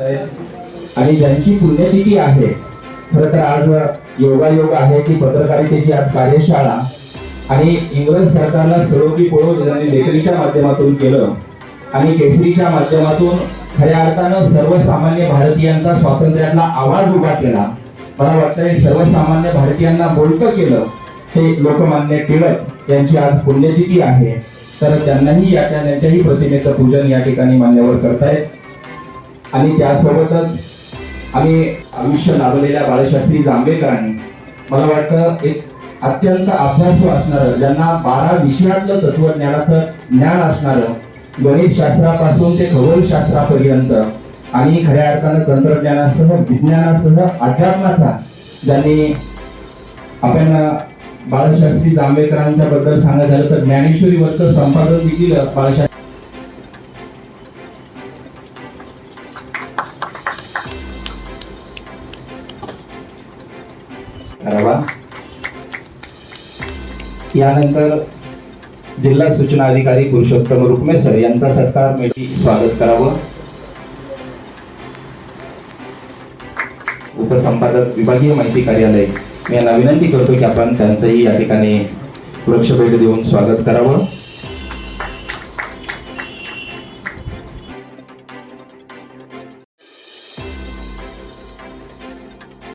आणि ज्यांची पुण्यतिथी आहे खरं तर आज योगायोग आहे की पत्रकारितेची आज कार्यशाळा. आणि इंग्रज सरकारला सळोगी पळो ज्यांनी लेखणीच्या माध्यमातून केलं. आणि केसरीच्या माध्यमातून खऱ्या अर्थानं सर्वसामान्य भारतीयांचा स्वातंत्र्यातला आवाज उभा केला. मला वाटतंय सर्वसामान्य भारतीयांना बोलकं केलं. हे लोकमान्य टिळक यांची आज पुण्यतिथी आहे. तर त्यांनाही या त्यांच्याही प्रतिमेचं पूजन या ठिकाणी मान्यवर करतायत. आणि त्यासोबतच आम्ही आयुष्य लाभलेल्या बाळशास्त्री जांभेकरांनी मला वाटतं एक अत्यंत अभ्यासू असणारं ज्यांना बारा विषयातलं तत्वज्ञानाचं ज्ञान असणारं गणित शास्त्रापासून ते खगोलशास्त्रापर्यंत आणि खऱ्या अर्थानं तंत्रज्ञानासह विज्ञानासह अध्यात्माचा ज्यांनी आपण बाळशास्त्री जांभेकरांच्या बद्दल सांगायचं झालं तर ज्ञानेश्वरी ज्ञानेश्वरीवरचं संपादन देखील बाळशास्त्री करावा यानंतर जिल्हा सूचना अधिकारी पुरुषोत्तम रुक्मेसर यांचा सत्कार मेटी स्वागत करावं. उपसंपादक विभागीय माहिती कार्यालय. मी यांना विनंती करतो की आपण त्यांचंही या ठिकाणी वृक्षभेट देऊन स्वागत करावं.